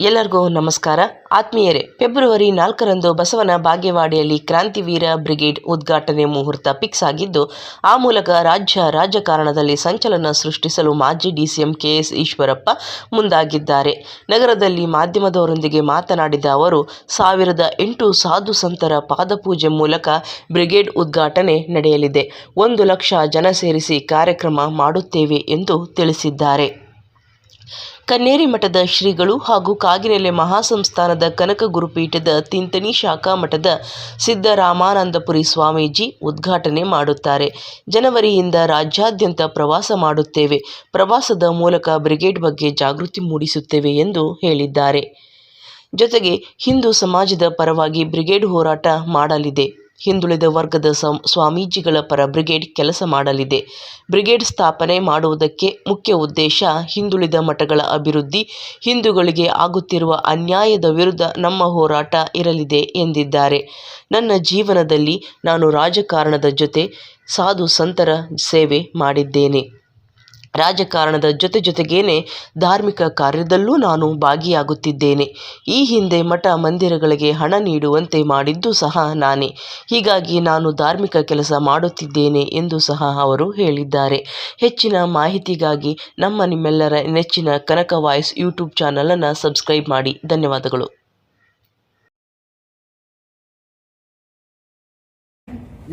ಎಲ್ಲರಿಗೂ ನಮಸ್ಕಾರ. ಆತ್ಮೀಯರೇ, ಫೆಬ್ರವರಿ ನಾಲ್ಕರಂದು ಬಸವನ ಬಾಗೇವಾಡಿಯಲ್ಲಿ ಕ್ರಾಂತಿವೀರ ಬ್ರಿಗೇಡ್ ಉದ್ಘಾಟನೆ ಮುಹೂರ್ತ ಫಿಕ್ಸ್ ಆಗಿದ್ದು, ಆ ಮೂಲಕ ರಾಜ್ಯ ರಾಜಕಾರಣದಲ್ಲಿ ಸಂಚಲನ ಸೃಷ್ಟಿಸಲು ಮಾಜಿ ಡಿಸಿಎಂ ಕೆಎಸ್ ಈಶ್ವರಪ್ಪ ಮುಂದಾಗಿದ್ದಾರೆ. ನಗರದಲ್ಲಿ ಮಾಧ್ಯಮದವರೊಂದಿಗೆ ಮಾತನಾಡಿದ ಅವರು, ಸಾವಿರದ ಎಂಟು ಸಾಧು ಸಂತರ ಪಾದಪೂಜೆ ಮೂಲಕ ಬ್ರಿಗೇಡ್ ಉದ್ಘಾಟನೆ ನಡೆಯಲಿದೆ. ಒಂದು ಲಕ್ಷ ಜನ ಸೇರಿಸಿ ಕಾರ್ಯಕ್ರಮ ಮಾಡುತ್ತೇವೆ ಎಂದು ತಿಳಿಸಿದ್ದಾರೆ. ಕನ್ನೇರಿ ಮಠದ ಶ್ರೀಗಳು ಹಾಗೂ ಕಾಗಿನೆಲೆ ಮಹಾಸಂಸ್ಥಾನದ ಕನಕ ಗುರುಪೀಠದ ತಿಂತಣಿ ಶಾಖಾ ಮಠದ ಸಿದ್ದರಾಮಾನಂದಪುರಿ ಸ್ವಾಮೀಜಿ ಉದ್ಘಾಟನೆ ಮಾಡುತ್ತಾರೆ. ಜನವರಿಯಿಂದ ರಾಜ್ಯಾದ್ಯಂತ ಪ್ರವಾಸ ಮಾಡುತ್ತೇವೆ. ಪ್ರವಾಸದ ಮೂಲಕ ಬ್ರಿಗೇಡ್ ಬಗ್ಗೆ ಜಾಗೃತಿ ಮೂಡಿಸುತ್ತೇವೆ ಎಂದು ಹೇಳಿದ್ದಾರೆ. ಜೊತೆಗೆ ಹಿಂದೂ ಸಮಾಜದ ಪರವಾಗಿ ಬ್ರಿಗೇಡ್ ಹೋರಾಟ ಮಾಡಲಿದೆ. ಹಿಂದುಳಿದ ವರ್ಗದ ಸ್ವಾಮೀಜಿಗಳ ಪರ ಬ್ರಿಗೇಡ್ ಕೆಲಸ ಮಾಡಲಿದೆ. ಬ್ರಿಗೇಡ್ ಸ್ಥಾಪನೆ ಮಾಡುವುದಕ್ಕೆ ಮುಖ್ಯ ಉದ್ದೇಶ ಹಿಂದುಳಿದ ಮಠಗಳ ಅಭಿವೃದ್ಧಿ, ಹಿಂದೂಗಳಿಗೆ ಆಗುತ್ತಿರುವ ಅನ್ಯಾಯದ ವಿರುದ್ಧ ನಮ್ಮ ಹೋರಾಟ ಇರಲಿದೆ ಎಂದಿದ್ದಾರೆ. ನನ್ನ ಜೀವನದಲ್ಲಿ ನಾನು ರಾಜಕಾರಣದ ಜೊತೆ ಸಾಧು ಸಂತರ ಸೇವೆ ಮಾಡಿದ್ದೇನೆ. ರಾಜಕಾರಣದ ಜೊತೆ ಜೊತೆಗೇನೆ ಧಾರ್ಮಿಕ ಕಾರ್ಯದಲ್ಲೂ ನಾನು ಭಾಗಿಯಾಗುತ್ತಿದ್ದೇನೆ. ಈ ಹಿಂದೆ ಮಠ ಮಂದಿರಗಳಿಗೆ ಹಣ ನೀಡುವಂತೆ ಮಾಡಿದ್ದು ಸಹ ನಾನೇ. ಹೀಗಾಗಿ ನಾನು ಧಾರ್ಮಿಕ ಕೆಲಸ ಮಾಡುತ್ತಿದ್ದೇನೆ ಎಂದು ಸಹ ಅವರು ಹೇಳಿದ್ದಾರೆ. ಹೆಚ್ಚಿನ ಮಾಹಿತಿಗಾಗಿ ನಮ್ಮ ನಿಮ್ಮೆಲ್ಲರ ನೆಚ್ಚಿನ ಕನಕ ವಾಯ್ಸ್ ಯೂಟ್ಯೂಬ್ ಚಾನಲನ್ನು ಸಬ್ಸ್ಕ್ರೈಬ್ ಮಾಡಿ. ಧನ್ಯವಾದಗಳು.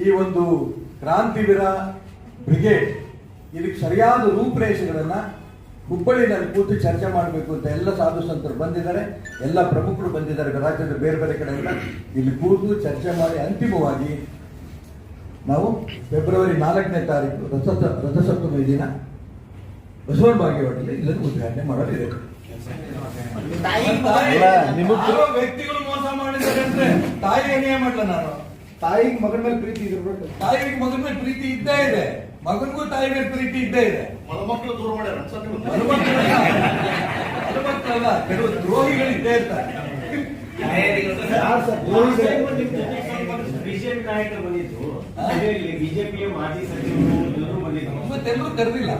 ಈ ಒಂದು ಕ್ರಾಂತಿವೀರ ಬ್ರಿಗೇಡ್ ಇದಕ್ಕೆ ಸರಿಯಾದ ರೂಪರೇಷೆಗಳನ್ನು ಹುಬ್ಬಳ್ಳಿನಲ್ಲಿ ಕೂತು ಚರ್ಚೆ ಮಾಡಬೇಕು ಅಂತ ಎಲ್ಲ ಸಾಧು ಸಂತರು ಬಂದಿದ್ದಾರೆ ಎಲ್ಲ ಪ್ರಮುಖರು ಬಂದಿದ್ದಾರೆ ರಾಜ್ಯದ ಬೇರೆ ಬೇರೆ ಕಡೆಯಿಂದ ಇಲ್ಲಿ ಕೂತು ಚರ್ಚೆ ಮಾಡಿ ಅಂತಿಮವಾಗಿ ನಾವು ಫೆಬ್ರವರಿ ನಾಲ್ಕನೇ ತಾರೀಕು ರಥ ರಥಸಪ್ತಮಿ ದಿನ ಬಸವನ ಬಾಗೇವಾಡಿಯಲ್ಲಿ ಇದನ್ನು ಉದ್ಘಾಟನೆ ಮಾಡಲಿದೆ. ನಿಮಗ್ ವ್ಯಕ್ತಿಗಳು ಮೋಸ ಮಾಡಿದ್ದಾರೆ ಅಂದ್ರೆ ತಾಯಿ ಏನೇ ಮಾಡ್ಲ ನಾನು? ತಾಯಿಗೆ ಮಗನ ಮೇಲೆ ಪ್ರೀತಿ ಇರ್ಬೇಕು ತಾಯಿಗೆ ಮಗನ ಮೇಲೆ ಪ್ರೀತಿ ಇದ್ದೇ ಇದೆ. ಮಗನಿಗೂ ತಾಯಿ ಮೇಲೆ ಪ್ರೀತಿ ಇದ್ದೇ ಇದೆ. ಮಕ್ಕಳು ದೂರ ಮಾಡ್ಯಾರ? ಮನುಮಕ್ಕಳಲ್ಲ ಕೆಲವು ದ್ರೋಹಿಗಳು ಇದ್ದೇ ಇರ್ತಾರೆ. ಬಿಜೆಪಿ ನಾಯಕರು ಬಂದಿದ್ರು. ಬಿಜೆಪಿಯ ಮಾಜಿ ಸಚಿವರು ಇವರು ಬಂದಿದ್ರು. ಮತ್ತೆಲ್ಲರೂ ಕರೆದಿಲ್ಲ.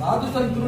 ಸಾಧು ಸಂತರು